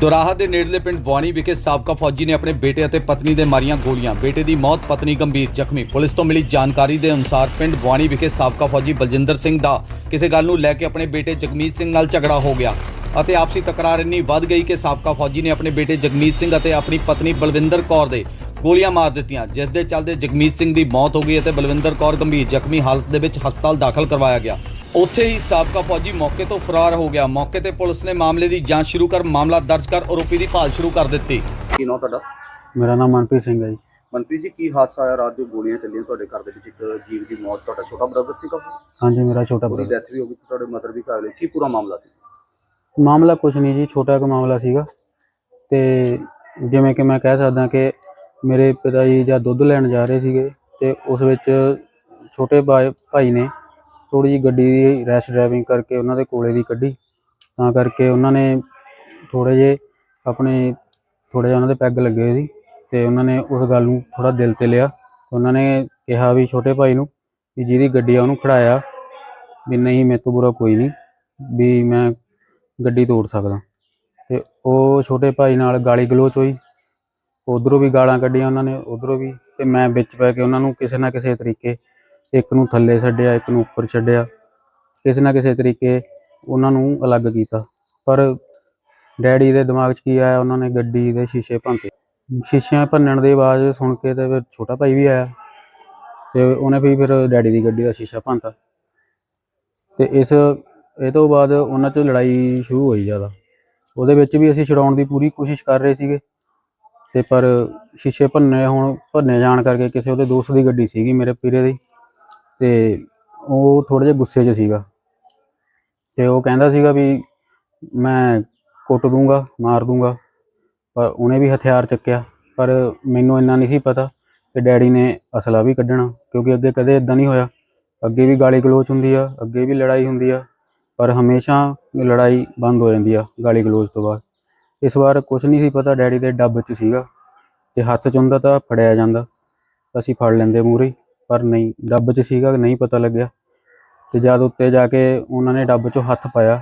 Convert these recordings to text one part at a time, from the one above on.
ਦੁਰਾਹਾ ਦੇ ਨੇੜਲੇ ਪਿੰਡ ਬਵਾਨੀ ਵਿਖੇ ਸਾਬਕਾ ਫੌਜੀ ਨੇ ਆਪਣੇ ਬੇਟੇ ਅਤੇ ਪਤਨੀ ਦੇ ਮਾਰੀਆਂ ਗੋਲੀਆਂ। ਬੇਟੇ ਦੀ ਮੌਤ, ਪਤਨੀ ਗੰਭੀਰ ਜ਼ਖਮੀ। ਪੁਲਿਸ ਤੋਂ ਮਿਲੀ ਜਾਣਕਾਰੀ ਦੇ ਅਨੁਸਾਰ ਪਿੰਡ ਬਵਾਨੀ ਵਿਖੇ ਸਾਬਕਾ ਫੌਜੀ ਬਲਜਿੰਦਰ ਸਿੰਘ ਦਾ ਕਿਸੇ ਗੱਲ ਨੂੰ ਲੈ ਕੇ ਆਪਣੇ ਬੇਟੇ ਜਗਮੀਤ ਸਿੰਘ ਨਾਲ ਝਗੜਾ ਹੋ ਗਿਆ ਅਤੇ ਆਪਸੀ ਤਕਰਾਰ ਇੰਨੀ ਵੱਧ ਗਈ ਕਿ ਸਾਬਕਾ ਫੌਜੀ ਨੇ ਆਪਣੇ ਬੇਟੇ ਜਗਮੀਤ ਸਿੰਘ ਅਤੇ ਆਪਣੀ ਪਤਨੀ ਬਲਵਿੰਦਰ ਕੌਰ ਦੇ ਗੋਲੀਆਂ ਮਾਰ ਦਿੱਤੀਆਂ, ਜਿਸ ਦੇ ਚੱਲਦੇ ਜਗਮੀਤ ਸਿੰਘ ਦੀ ਮੌਤ ਹੋ ਗਈ ਅਤੇ ਬਲਵਿੰਦਰ ਕੌਰ ਗੰਭੀਰ ਜ਼ਖਮੀ ਹਾਲਤ ਦੇ ਵਿੱਚ ਹਸਪਤਾਲ ਦਾਖਲ ਕਰਵਾਇਆ ਗਿਆ। ਉੱਥੇ ਹੀ ਸਾਬਕਾ ਫੌਜੀ ਮੌਕੇ ਤੋਂ ਫਰਾਰ ਹੋ ਗਿਆ। ਮੌਕੇ ਤੇ ਪੁਲਿਸ ਨੇ ਮਾਮਲੇ ਦੀ ਜਾਂਚ ਸ਼ੁਰੂ ਕਰ ਮਾਮਲਾ ਦਰਜ ਕਰ ਆਰੋਪੀ ਦੀ ਭਾਲ ਸ਼ੁਰੂ ਕਰ ਦਿੱਤੀ। ਕੀ ਨਾਂ ਤੁਹਾਡਾ? ਮੇਰਾ ਨਾਮ ਮਨਪ੍ਰੀਤ ਸਿੰਘ ਹੈ ਜੀ। ਮਨਪ੍ਰੀਤ ਜੀ ਕੀ ਹਾਦਸਾ ਆਇਆ ਰਾਤ ਜੋ ਗੋਲੀਆਂ ਚੱਲੀਆਂ ਤੁਹਾਡੇ ਘਰ ਦੇ ਵਿੱਚ। ਇੱਕ ਜੀਵ ਦੀ ਮੌਤ ਤੁਹਾਡਾ ਛੋਟਾ ਬ੍ਰਦਰ ਸੀਗਾ ਹਾਂਜੀ ਮੇਰਾ ਛੋਟਾ ਉਹਦੀ ਬ੍ਰਦਰ ਡੈਥ ਵੀ ਹੋ ਗਈ ਤੇ ਤੁਹਾਡੇ ਮਦਰ ਵੀ ਹੋਏ ਕੀ ਪੂਰਾ ਮਾਮਲਾ ਸੀ? ਮਾਮਲਾ ਕੁਝ ਨਹੀਂ ਜੀ ਛੋਟਾ ਕੁ ਮਾਮਲਾ ਸੀਗਾ। ਤੇ ਜਿਵੇਂ ਕਿ ਮੈਂ ਕਹਿ ਸਕਦਾ ਕਿ ਮੇਰੇ ਪਿਤਾ ਜੀ ਜਾਂ ਦੁੱਧ ਲੈਣ ਜਾ ਰਹੇ ਸੀਗੇ ਤੇ ਉਸ ਵਿੱਚ ਛੋਟੇ ਭਾਈ ਨੇ ਥੋੜੀ ਜਿਹੀ ਗੱਡੀ ਦੀ ਰੈਸ਼ ਡਰਾਈਵਿੰਗ ਕਰਕੇ ਉਹਨਾਂ ਦੇ ਕੋਲੇ ਦੀ ਕੱਢੀ। ਤਾਂ ਕਰਕੇ ਉਹਨਾਂ ਨੇ ਥੋੜੇ ਜੇ ਆਪਣੇ ਥੋੜੇ ਜਿਹਾ ਉਹਨਾਂ ਦੇ ਪੈਗ ਲੱਗੇ ਹੋਏ ਸੀ ਤੇ ਉਹਨਾਂ ਨੇ ਉਸ ਗੱਲ ਨੂੰ ਥੋੜਾ ਦਿਲ ਤੇ ਲਿਆ। ਉਹਨਾਂ ਨੇ ਕਿਹਾ ਵੀ ਛੋਟੇ ਭਾਈ ਨੂੰ ਵੀ ਜਿਹਦੀ ਗੱਡੀ ਆ ਉਹਨੂੰ ਖੜਾਇਆ ਵੀ ਨਹੀਂ ਮੇਰੇ ਤੋਂ ਬੁਰਾ ਕੋਈ ਨਹੀਂ ਵੀ ਮੈਂ ਗੱਡੀ ਤੋੜ ਸਕਦਾ। ਤੇ ਉਹ ਛੋਟੇ ਭਾਈ ਨਾਲ ਗਾਲੀ ਗਲੋਚ ਹੋਈ। ਉਧਰੋਂ ਵੀ ਗਾਲਾਂ ਕੱਢੀਆਂ ਉਹਨਾਂ ਨੇ, ਉਧਰੋਂ ਵੀ ਤੇ ਮੈਂ ਵਿੱਚ ਪੈ ਕੇ ਉਹਨਾਂ ਨੂੰ ਕਿਸੇ ਨਾ ਕਿਸੇ ਤਰੀਕੇ ਇੱਕ ਨੂੰ ਥੱਲੇ ਛੱਡਿਆ, ਇੱਕ ਨੂੰ ਉੱਪਰ ਛੱਡਿਆ। ਕਿਸੇ ਨਾ ਕਿਸੇ ਤਰੀਕੇ ਉਹਨਾਂ ਨੂੰ ਅਲੱਗ ਕੀਤਾ। ਪਰ ਡੈਡੀ ਦੇ ਦਿਮਾਗ 'ਚ ਕੀ ਆਇਆ? ਉਹਨਾਂ ਨੇ ਗੱਡੀ ਦੇ ਸ਼ੀਸ਼ੇ ਭੰਤੇ ਸ਼ੀਸ਼ਿਆਂ ਭੰਨਣ ਦੀ ਆਵਾਜ਼ ਸੁਣ ਕੇ ਤੇ ਫਿਰ ਛੋਟਾ ਭਾਈ ਵੀ ਆਇਆ ਤੇ ਉਹਨੇ ਵੀ ਫਿਰ ਡੈਡੀ ਦੀ ਗੱਡੀ ਦਾ ਸ਼ੀਸ਼ਾ ਭੰਨਤਾ। ਤੇ ਇਸ, ਇਹ ਤੋਂ ਬਾਅਦ ਉਹਨਾਂ 'ਚ ਲੜਾਈ ਸ਼ੁਰੂ ਹੋਈ ਜ਼ਿਆਦਾ। ਉਹਦੇ ਵਿੱਚ ਵੀ ਅਸੀਂ ਛਡਾਉਣ ਦੀ ਪੂਰੀ ਕੋਸ਼ਿਸ਼ ਕਰ ਰਹੇ ਸੀਗੇ। ਤੇ ਪਰ ਸ਼ੀਸ਼ੇ ਭੰਨੇ ਹੁਣ, ਭੰਨੇ ਜਾਣ ਕਰਕੇ ਕਿਸੇ ਉਹਦੇ ਦੋਸਤ ਦੀ ਗੱਡੀ ਸੀਗੀ ਮੇਰੇ ਪੀਰੇ ਦੀ। ਤੇ ਉਹ ਥੋੜੇ ਜਿਹਾ ਗੁੱਸੇ 'ਚ ਸੀਗਾ ਤੇ ਉਹ ਕਹਿੰਦਾ ਸੀਗਾ ਵੀ ਮੈਂ ਕੁੱਟ ਦੂੰਗਾ, ਮਾਰ ਦੂੰਗਾ, ਪਰ ਉਹਨੇ ਵੀ ਹਥਿਆਰ ਚੱਕਿਆ, ਪਰ ਮੈਨੂੰ ਇੰਨਾ ਨਹੀਂ ਸੀ ਪਤਾ ਕਿ ਡੈਡੀ ਨੇ ਅਸਲਾ ਵੀ ਕੱਢਣਾ, ਕਿਉਂਕਿ ਅੱਗੇ ਕਦੇ ਇਦਾਂ ਨਹੀਂ ਹੋਇਆ। ਅੱਗੇ ਵੀ ਗਾਲੀ ਗਲੋਚ ਹੁੰਦੀ ਆ, ਅੱਗੇ ਵੀ ਲੜਾਈ ਹੁੰਦੀ ਆ, ਪਰ ਹਮੇਸ਼ਾ ਲੜਾਈ ਬੰਦ ਹੋ ਜਾਂਦੀ ਆ ਗਾਲੀ ਗਲੋਚ ਤੋਂ ਬਾਅਦ। ਇਸ ਵਾਰ ਕੁਝ ਨਹੀਂ ਸੀ ਪਤਾ ਡੈਡੀ ਦੇ ਡੱਬ 'ਚ ਸੀਗਾ ਤੇ ਹੱਥ 'ਚ ਹੁੰਦਾ ਤਾਂ ਫੜਿਆ ਜਾਂਦਾ, ਅਸੀਂ ਫੜ ਲੈਂਦੇ ਮੂਹਰੇ ਪਰ ਨਹੀਂ ਡੱਬ 'ਚ ਸੀਗਾ ਨਹੀਂ ਪਤਾ ਲੱਗਿਆ। ਤੇ ਜਦ ਉੱਤੇ ਜਾ ਕੇ ਉਹਨਾਂ ਨੇ ਡੱਬ 'ਚੋਂ ਹੱਥ ਪਾਇਆ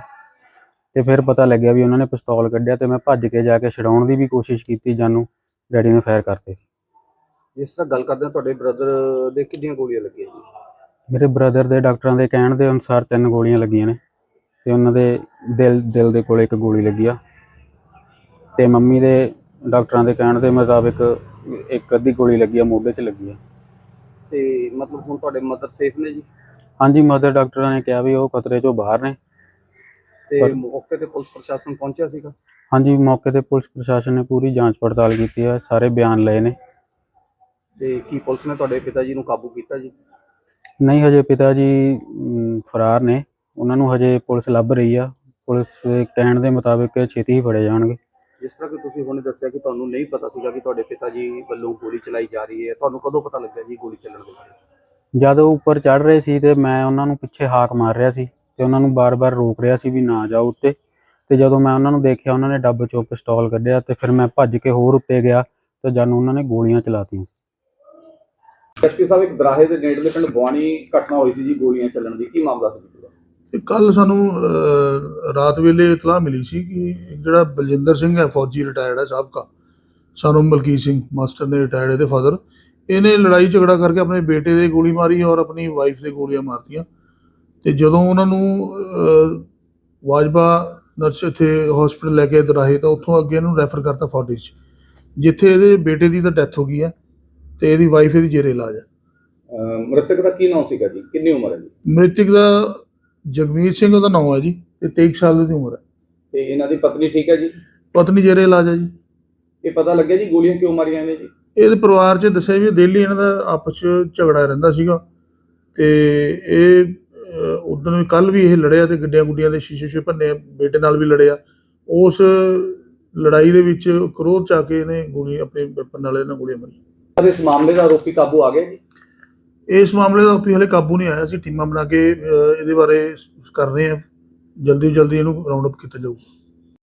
ਤੇ ਫਿਰ ਪਤਾ ਲੱਗਿਆ ਵੀ ਉਹਨਾਂ ਨੇ ਪਿਸਤੌਲ ਕੱਢਿਆ ਤੇ ਮੈਂ ਭੱਜ ਕੇ ਜਾ ਕੇ ਛਡਾਉਣ ਦੀ ਵੀ ਕੋਸ਼ਿਸ਼ ਕੀਤੀ ਜਾਨੂੰ ਡੈਡੀ ਨੇ ਫਾਇਰ ਕਰਤੇ। ਜਿਸ ਤਰ੍ਹਾਂ ਗੱਲ ਕਰਦੇ ਹਾਂ ਤੁਹਾਡੇ ਬ੍ਰਦਰ ਦੇ ਕਿੰਨੀਆਂ ਗੋਲੀਆਂ ਲੱਗੀਆਂ ਜੀ? ਮੇਰੇ ਬ੍ਰਦਰ ਦੇ ਡਾਕਟਰਾਂ ਦੇ ਕਹਿਣ ਦੇ ਅਨੁਸਾਰ ਤਿੰਨ ਗੋਲੀਆਂ ਲੱਗੀਆਂ ਨੇ ਤੇ ਉਹਨਾਂ ਦੇ ਦਿਲ ਦਿਲ ਦੇ ਕੋਲੇ ਇੱਕ ਗੋਲੀ ਲੱਗੀ ਆ। ਤੇ ਮੰਮੀ ਦੇ ਡਾਕਟਰਾਂ ਦੇ ਕਹਿਣ ਦੇ ਮੁਤਾਬਿਕ ਇੱਕ ਅੱਧੀ ਗੋਲੀ ਲੱਗੀ ਆ ਮੋਢੇ 'ਚ ਲੱਗੀ ਆ। ਤੇ ਮਤਲਬ ਹੁਣ ਤੁਹਾਡੇ ਮਦਰ ਸੇਫ ਨੇ ਜੀ? ਹਾਂਜੀ ਮਦਰ ਡਾਕਟਰਾਂ ਨੇ ਕਿਹਾ ਵੀ ਉਹ ਖਤਰੇ 'ਚੋਂ ਬਾਹਰ ਨੇ। ਤੇ ਮੌਕੇ ਤੇ ਪੁਲਿਸ ਪ੍ਰਸ਼ਾਸਨ ਪਹੁੰਚਿਆ ਸੀਗਾ? ਹਾਂਜੀ ਮੌਕੇ ਤੇ ਪੁਲਿਸ ਪ੍ਰਸ਼ਾਸਨ ਨੇ ਪੂਰੀ ਜਾਂਚ ਪੜਤਾਲ ਕੀਤੀ ਆ ਸਾਰੇ ਬਿਆਨ ਲਏ ਨੇ। ਤੇ ਕੀ ਪੁਲਿਸ ਨੇ ਤੁਹਾਡੇ ਪਿਤਾ ਜੀ ਨੂੰ ਕਾਬੂ ਕੀਤਾ ਜੀ? ਨਹੀਂ ਹਜੇ ਪਿਤਾ ਜੀ ਫਰਾਰ ਨੇ। ਉਹਨਾਂ ਨੂੰ ਹਜੇ ਪੁਲਿਸ ਲੱਭ ਰਹੀ ਆ। ਪੁਲਿਸ ਕਹਿਣ ਦੇ ਮੁਤਾਬਿਕ ਛੇਤੀ ਹੀ ਫੜੇ ਜਾਣਗੇ। ਜਿਸ ਤਰ੍ਹਾਂ ਕਿ ਤੁਸੀਂ ਹੁਣੇ ਦੱਸਿਆ ਕਿ ਤੁਹਾਨੂੰ ਨਹੀਂ ਪਤਾ ਸੀਗਾ ਕਿ ਤੁਹਾਡੇ ਪਿਤਾ ਜੀ ਵੱਲੋਂ ਗੋਲੀ ਚਲਾਈ ਜਾ ਰਹੀ ਹੈ ਤੁਹਾਨੂੰ ਕਦੋਂ ਪਤਾ ਲੱਗਿਆ ਜੀ ਗੋਲੀ ਚੱਲਣ ਦੇ ਬਾਰੇ? ਜਦ ਉਹ ਉੱਪਰ ਚੜ ਰਹੇ ਸੀ ਤੇ ਮੈਂ ਉਹਨਾਂ ਨੂੰ ਪਿੱਛੇ ਹਾਕ ਮਾਰ ਰਿਹਾ ਸੀ ਤੇ ਉਹਨਾਂ ਨੂੰ ਬਾਰ-ਬਾਰ ਰੋਕ ਰਿਹਾ ਸੀ ਵੀ ਨਾ ਜਾਓ ਉੱਤੇ। ਤੇ ਜਦੋਂ ਮੈਂ ਉਹਨਾਂ ਨੂੰ ਦੇਖਿਆ ਉਹਨਾਂ ਨੇ ਡੱਬ ਚੋਂ ਪਿਸਤੌਲ ਕੱਢਿਆ ਤੇ ਫਿਰ ਮੈਂ ਭੱਜ ਕੇ ਹੋਰ ਉੱਤੇ ਗਿਆ ਤੇ ਜਾਨੂੰ ਉਹਨਾਂ ਨੇ ਗੋਲੀਆਂ ਚਲਾਤੀਆਂ ਐਸਪੀ ਸਾਹਿਬ ਇੱਕ ਦਰਾਹੇ ਦੇ ਨੇੜਲੇ ਪਿੰਡ ਬਵਾਨੀ ਘਟਨਾ ਹੋਈ ਸੀ ਜੀ ਗੋਲੀਆਂ ਚੱਲਣ ਦੀ। ਕੀ ਮਾਮਲਾ ਸੀ? ਕੱਲ ਸਾਨੂੰ ਰਾਤ ਵੇਲੇ ਇਤਲਾਹ ਮਿਲੀ ਸੀ ਕਿ ਜਿਹੜਾ ਬਲਜਿੰਦਰ ਸਿੰਘ ਹੈ ਫੌਜੀ ਰਿਟਾਇਰਡ ਹੈ ਸਾਬਕਾ ਸਾਨੂੰ ਮਲਕੀਤ ਸਿੰਘ ਮਾਸਟਰ ਨੇ ਰਿਟਾਇਰਡ ਇਹਦੇ ਫਾਦਰ ਇਹਨੇ ਲੜਾਈ ਝਗੜਾ ਕਰਕੇ ਆਪਣੇ ਬੇਟੇ ਦੇ ਗੋਲੀ ਮਾਰੀ ਔਰ ਆਪਣੀ ਵਾਈਫ ਦੇ ਗੋਲੀਆਂ ਮਾਰਤੀਆਂ। ਤੇ ਜਦੋਂ ਉਹਨਾਂ ਨੂੰ ਵਾਜਬਾ ਨਰਸ ਇੱਥੇ ਹਸਪੀਟਲ ਲੈ ਕੇ ਦਰਾਹੇ ਤਾਂ ਉੱਥੋਂ ਅੱਗੇ ਇਹਨੂੰ ਰੈਫਰ ਕਰਤਾ ਫੋਰਟਿਸ ਜਿੱਥੇ ਇਹਦੇ ਬੇਟੇ ਦੀ ਤਾਂ ਡੈਥ ਹੋ ਗਈ ਹੈ ਤੇ ਇਹਦੀ ਵਾਈਫ ਇਹਦੀ ਜੇਰੇ ਇਲਾਜ ਹੈ। ਮ੍ਰਿਤਕ ਦਾ ਕੀ ਨਾਮ ਸੀਗਾ ਜੀ? ਕਿੰਨੀ ਉਮਰ ਹੈ ਜੀ? ਮ੍ਰਿਤਕ ਦਾ ਜਗਮੀਤ ਸਿੰਘ ਉਹਦਾ ਨਾਮ ਹੈ ਜੀ ਤੇ 23 ਸਾਲ ਦੀ ਉਮਰ ਹੈ। ਤੇ ਇਹਨਾਂ ਦੀ ਪਤਨੀ ਠੀਕ ਹੈ ਜੀ? ਪਤਨੀ ਜੇਰੇ ਇਲਾਜ ਹੈ ਜੀ। ਇਹ ਪਤਾ ਲੱਗਿਆ ਜੀ ਗੋਲੀਆਂ ਕਿਉਂ ਮਾਰੀਆਂ ਨੇ ਜੀ? ਇਹਦੇ ਪਰਿਵਾਰ 'ਚ ਦੱਸਿਆ ਵੀ ਦਿੱਲੀ ਇਹਨਾਂ ਦਾ ਆਪਸ 'ਚ ਝਗੜਾ ਰਹਿੰਦਾ ਸੀਗਾ। ਤੇ ਇਹ ਉਦੋਂ ਕੱਲ ਵੀ ਇਹ ਲੜਿਆ ਤੇ ਗੱਡੀਆਂ ਗੁੱਡੀਆਂ ਦੇ ਸ਼ੀਸ਼ੇ ਸ਼ੀਸ਼ੇ ਭੰਨੇ ਬੇਟੇ ਨਾਲ ਵੀ ਲੜਿਆ। ਉਸ ਲੜਾਈ ਦੇ ਵਿੱਚ ਕਰੋਧ ਚ ਆ ਕੇ ਇਹਨੇ ਗੋਲੀ ਆਪਣੇ ਵੈਪਨ ਨਾਲ ਇਹਨਾਂ ਗੋਲੀਆਂ ਮਾਰੀਆਂ। ਇਸ ਮਾਮਲੇ ਦਾ ਆਰੋਪੀ ਕਾਬੂ ਆ ਗਿਆ ਜੀ? ਇਸ ਮਾਮਲੇ ਦਾ ਆਪੀ ਹਲੇ ਕਾਬੂ ਨਹੀਂ ਆਇਆ ਸੀ ਟੀਮਾਂ ਬਣਾ ਕੇ ਅਹ, ਇਹਦੇ ਬਾਰੇ ਕਰ ਰਹੇ ਹਾਂ। ਜਲਦੀ ਤੋਂ ਜਲਦੀ ਇਹਨੂੰ ਰਾਉਂਡ ਅਪ ਕੀਤਾ ਜਾਊਗਾ।